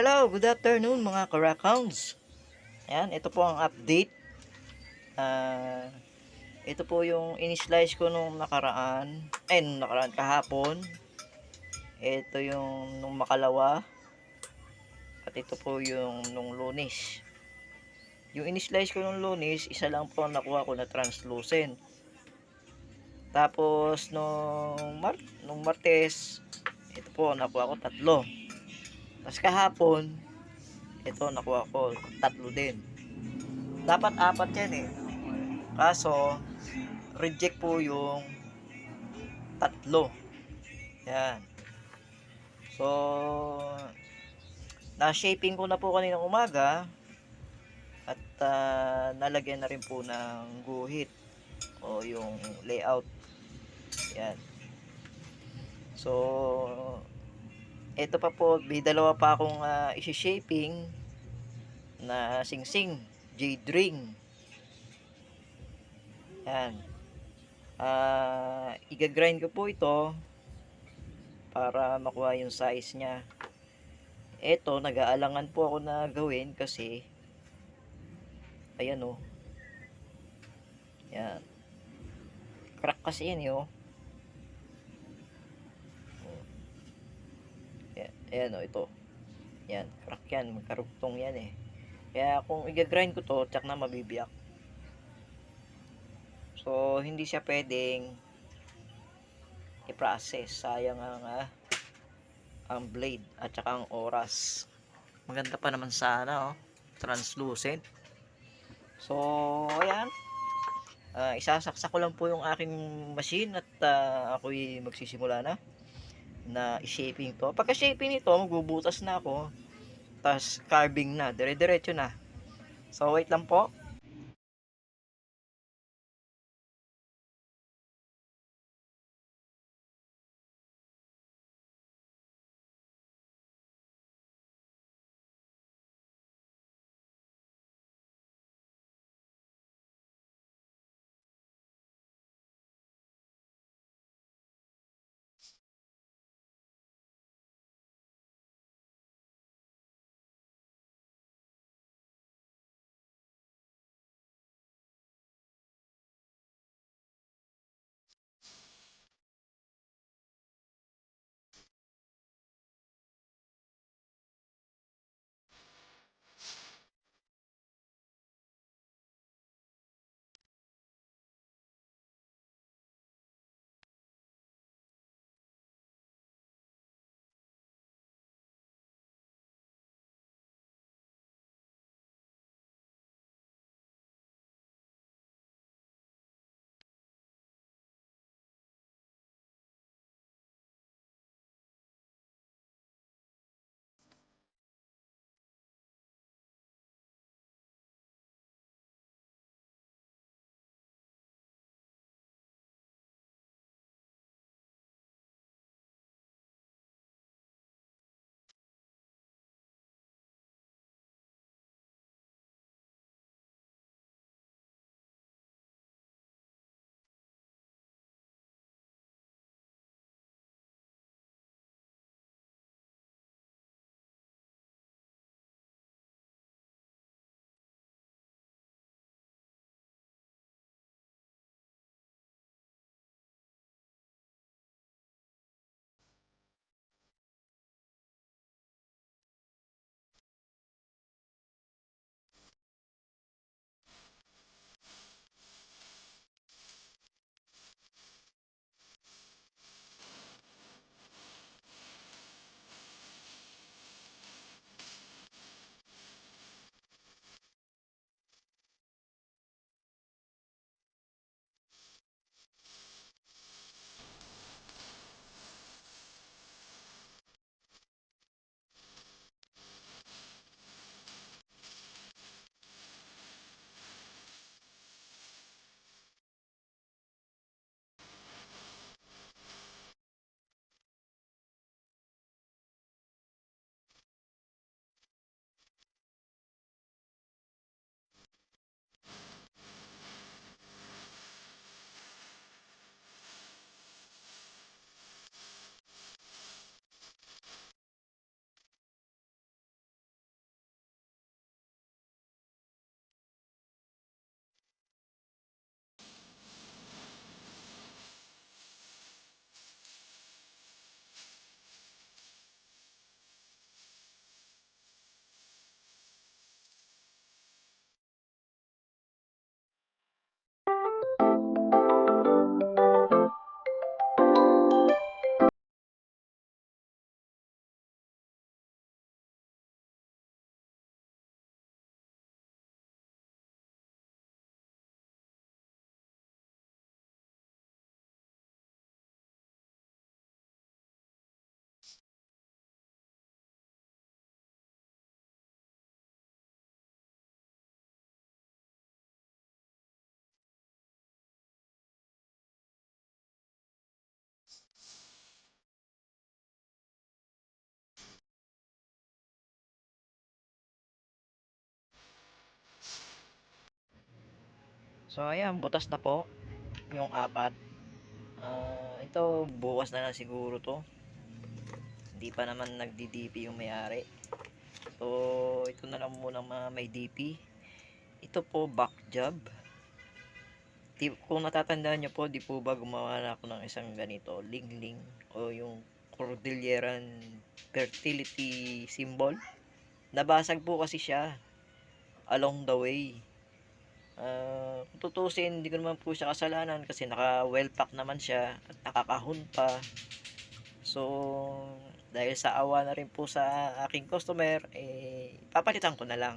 Hello, good afternoon mga Karakhounds. Ayan, ito po ang update. Ah, ito po yung in-slice ko nung nakaraan. Eh, nung nakaraan kahapon. Ito yung nung makalawa. At ito po yung nung lunes. Yung in-slice ko nung lunes, isa lang po ang nakuha ko na translucent. Tapos nung Mar nung Martes, ito po nakuha ko tatlo. Tapos kahapon, ito nakuha ko tatlo din. Dapat apat yan eh. Kaso, reject po yung tatlo. Yan. So, na-shaping ko na po kaninang umaga at ah, nalagyan na rin po ng guhit o yung layout. Yan. So, ito pa po, may dalawa pa akong uh, isi-shaping na sing-sing, jade. Yan. Ah, iga-grind ko po ito para makuha yung size niya. Ito, nag-aalangan po ako na gawin kasi ayan oh. Yan. Crack kasi yan eh, oh. Ayan o, ito. Yan, crack yan. Magkarugtong yan eh. Kaya kung i-grind ko to, tsak na mabibiyak. So, hindi siya pwedeng i-process. Sayang ang, ah, ang blade at saka ang oras. Maganda pa naman sana, oh. Translucent. So, ayan. Ah, isasaksak ko lang po yung aking machine at ah, ako'y magsisimula na na i-shaping to. Pagka shaping nito, magbubutas na ako. Tapos carving na, dire-diretso na. So wait lang po. So, ayan, butas na po yung apat. Ah, ito, bukas na lang siguro to. Hindi pa naman nagdi-DP yung may-ari. So, ito na lang muna mga may DP. Ito po, back job. Di, kung natatandaan nyo po, di po ba gumawa na ako ng isang ganito, lingling, o yung Cordilleran fertility symbol. Nabasag po kasi siya along the way. Ah, kung tutusin, hindi ko naman po siya kasalanan kasi naka well pack naman siya at nakakahon pa. So, dahil sa awa na rin po sa aking customer, eh, papalitan ko na lang.